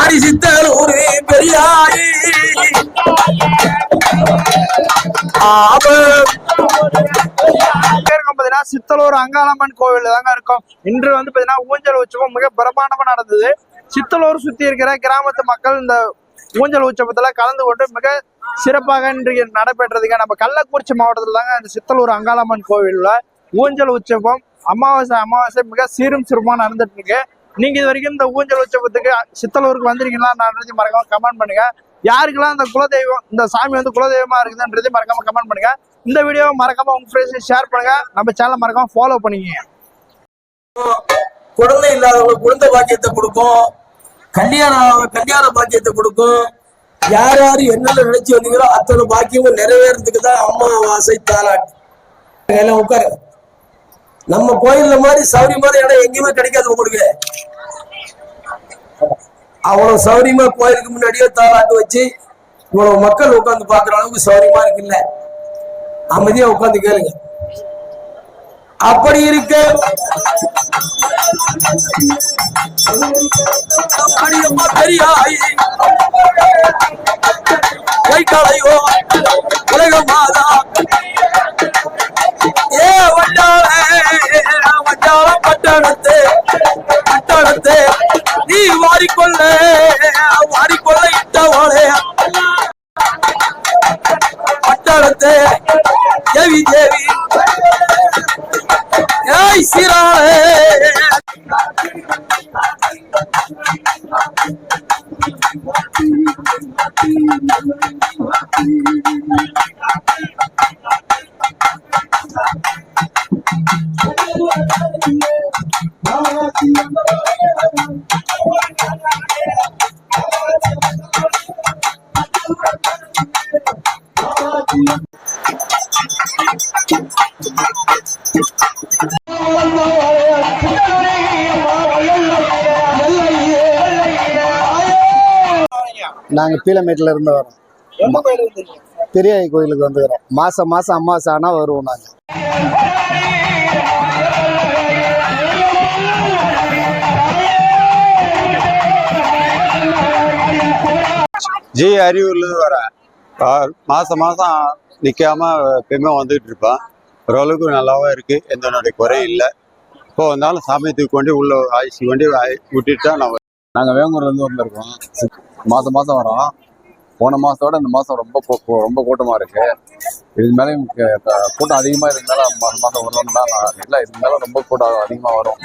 ஆடி சித்தல் ஒரு பெரியாயி சித்தலூர் அங்காளம்மன் கோவில் தாங்க இருக்கும். இன்று வந்து பாத்தீங்கன்னா ஊஞ்சல் உற்சவம் மிக பிரமாண்டமா நடந்தது. சித்தலூர் சுத்தி இருக்கிற கிராமத்து மக்கள் இந்த ஊஞ்சல் உற்சவத்துல கலந்து கொண்டு மிக சிறப்பாக இன்றைக்கு நடைபெற்றதுங்க. நம்ம கள்ளக்குறிச்சி மாவட்டத்துல தாங்க இந்த சித்தலூர் அங்காளம்மன் கோவில்ல ஊஞ்சல் உற்சவம் அமாவாசை அமாவாசை மிக சீரும் சிறுமா நடந்துட்டு இருக்கு. நீங்க இது வரைக்கும் இந்த ஊஞ்சல் உற்சவத்துக்கு சித்தலூருக்கு வந்திருக்கீங்களா நான் மறக்காம கமெண்ட் பண்ணுங்க. யாருக்கெல்லாம் இந்த குலதெய்வம் இந்த சாமி வந்து குலதெய்வமா இருக்குதுன்றது மறக்காம கமெண்ட் பண்ணுங்க. இந்த வீடியோ மறக்காம உங்க ஃப்ரெண்ட்ஸ் ஷேர் பண்ணுங்க. நம்ம சேனல் மறக்காம ஃபாலோ பண்ணிக்கங்க. குழந்தை இல்லாதவங்களுக்கு குழந்தை பாக்கியத்தை கொடுக்கும். கல்யாணம் கல்யாண பாக்கியத்தை கொடுக்கும். யார் யார் என்னென்ன நினைச்சு வந்தீங்களோ அத்தனை பாக்கியமும் நிறைவேறதுக்கு தான் அம்மாவாசை தாலாட்டு. எல்லாம் உட்காரு நம்ம கோயில்ல மாதிரி சௌரியமான இடம் எங்கேயுமே கிடைக்காது உங்களுக்கு. அவ்வளவு சௌரியமா கோயிலுக்கு முன்னாடியே தாளாட்டு வச்சு இவ்வளவு மக்கள் உட்காந்து பாக்குற அளவுக்கு சௌரியமா இருக்குல்ல? அமைதியா உட்காந்து கேளுங்க. அப்படி இருக்க பெரியாய் வைக்கலையோ? வாரிக்கொள்ள வாரிக்கொள்ள இட்டவளே. பட்டாளத்தை தேவி தேவி ஏய் சீராளே. Thank you. நாங்கள் பீலமேட்டில் இருந்து வரோம். பெரியாய் கோயிலுக்கு வந்துக்கிறோம். மாதம் மாதம் அமாவாசை ஆனால் வருவோம் நாங்கள் ஜி அரியூர்லேருந்து வரேன். ஆ- மாசம் மாசம் நிக்காம எப்பயுமே வந்துட்டு இருப்பேன். ஓரளவுக்கு நல்லாவும் இருக்கு. எந்த என்னுடைய குறை இல்லை. இப்போ வந்தாலும் சாமியத்துக்கு கொண்டு உள்ள ஆயிசி கொண்டு விட்டுட்டு தான் நான் நாங்கள் வேங்கூர்லேருந்து வந்திருக்கோம். மாதம் மாதம் வரும். போன மாதத்தோட இந்த மாதம் ரொம்ப கூ- ரொம்ப கூட்டமாக இருக்கு. இது மேலே கூட்டம் அதிகமாக இருந்தாலும் மாதம் மாதம் வரணும்னு தான் நான் இல்லை. இருந்தாலும் ரொம்ப கூட்டம் அதிகமாக வரும்.